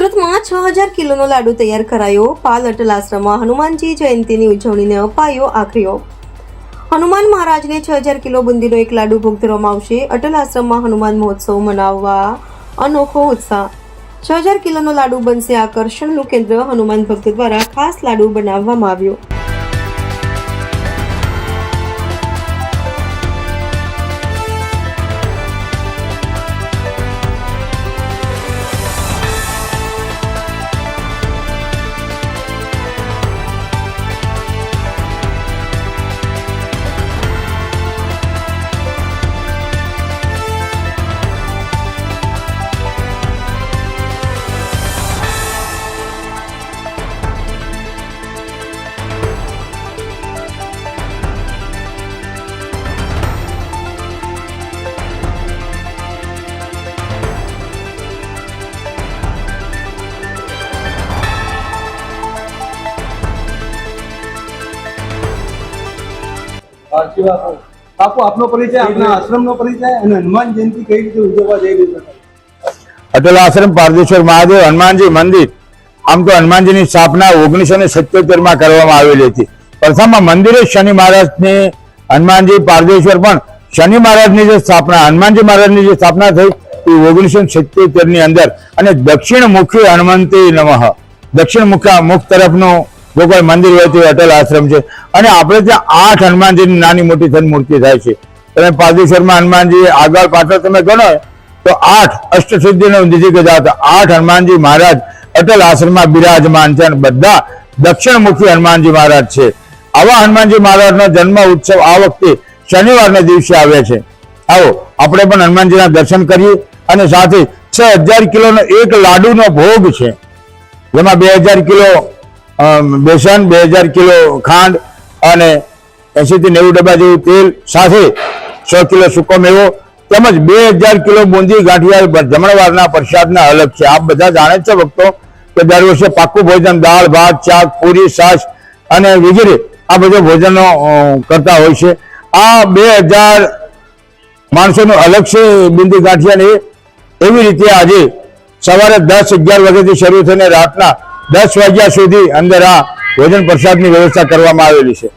સુરતમાં છ હજાર કિલોનો લાડુ તૈયાર કરાયો. પાલ અટલ આશ્રમમાં હનુમાનજી જયંતિની ઉજવણીને અપાયો આખરીઓ હનુમાન મહારાજને છ હજાર કિલો બુંદીનો એક લાડુ ભોગ ધરવામાં આવશે. અટલ આશ્રમમાં હનુમાન મહોત્સવ મનાવવા અનોખો ઉત્સાહ. છ હજાર કિલોનો લાડુ બનશે આકર્ષણનું કેન્દ્ર. હનુમાન ભક્ત દ્વારા ખાસ લાડુ બનાવવામાં આવ્યો. સાચી વાત બાપુ આપનો પરિચય આપના આશ્રમનો પરિચય અને હનુમાન જયંતિ કઈ રીતે ઉજવવા જઈ રહી છે? અટલ આશ્રમ પારદેશ્વર મહાદેવ હનુમાનજી મંદિર. આમ તો હનુમાનજીની સ્થાપના ઓગણીસો ને સત્યોતેરમાં કરવામાં આવેલી હતી. પ્રથમ મંદિરે શનિ મહારાજની હનુમાનજી પારદેશ્વર પણ શનિ મહારાજની જે સ્થાપના હનુમાનજી મહારાજની જે સ્થાપના થઈ એ ઓગણીસો સત્યોતેરની અંદર. અને દક્ષિણ મુખી હનુમંતી નમઃ. દક્ષિણ મુખ મુખ તરફનું જો કોઈ મંદિર હોય તો અટલ આશ્રમ છે. અને આપણે ત્યાં આઠ હનુમાનજીની નાની મોટી થઈને મૂર્તિ થાય છે. તમે પાદેશ્વરમાં હનુમાનજી આગળ પાછળ તમે ગણો તો આઠ અષ્ટસિદ્ધિનો નિધિ ગજા હતા. આઠ હનુમાનજી મહારાજ અટલ આશ્રમમાં બિરાજમાન છે અને બધા દક્ષિણમુખી હનુમાનજી મહારાજ છે. આવા હનુમાનજી મહારાજનો જન્મ ઉત્સવ આ વખતે શનિવારના દિવસે આવે છે. આવો, આપણે પણ હનુમાનજીના દર્શન કરીએ અને સાથે છ હજાર કિલોનો એક લાડુનો ભોગ છે. જેમાં બે હજાર કિલો બેસન, બે હજાર કિલો ખાંડ અને એસી થી નેવું ડબ્બા જેવું તેલ સાથે સો કિલો સૂકો મેવો તેમજ બે હજાર કિલો બુંદી ગાંઠિયા જમણવારના પ્રસાદના અલગ છે. આપ બધા જાણે છે ભક્તો કે દર વર્ષે પાકું ભોજન, દાળ, ભાત, શાક, પૂરી, છાશ અને વગેરે આ બધા ભોજનો કરતા હોય છે. આ બે હજાર માણસોનું અલગ છે બુંદી ગાંઠિયાને એવી રીતે આજે સવારે દસ અગિયાર વાગ્યાથી શરૂ થઈને રાતના દસ વાગ્યા સુધી અંદર આ ભોજન પ્રસાદની વ્યવસ્થા કરવામાં આવેલી છે.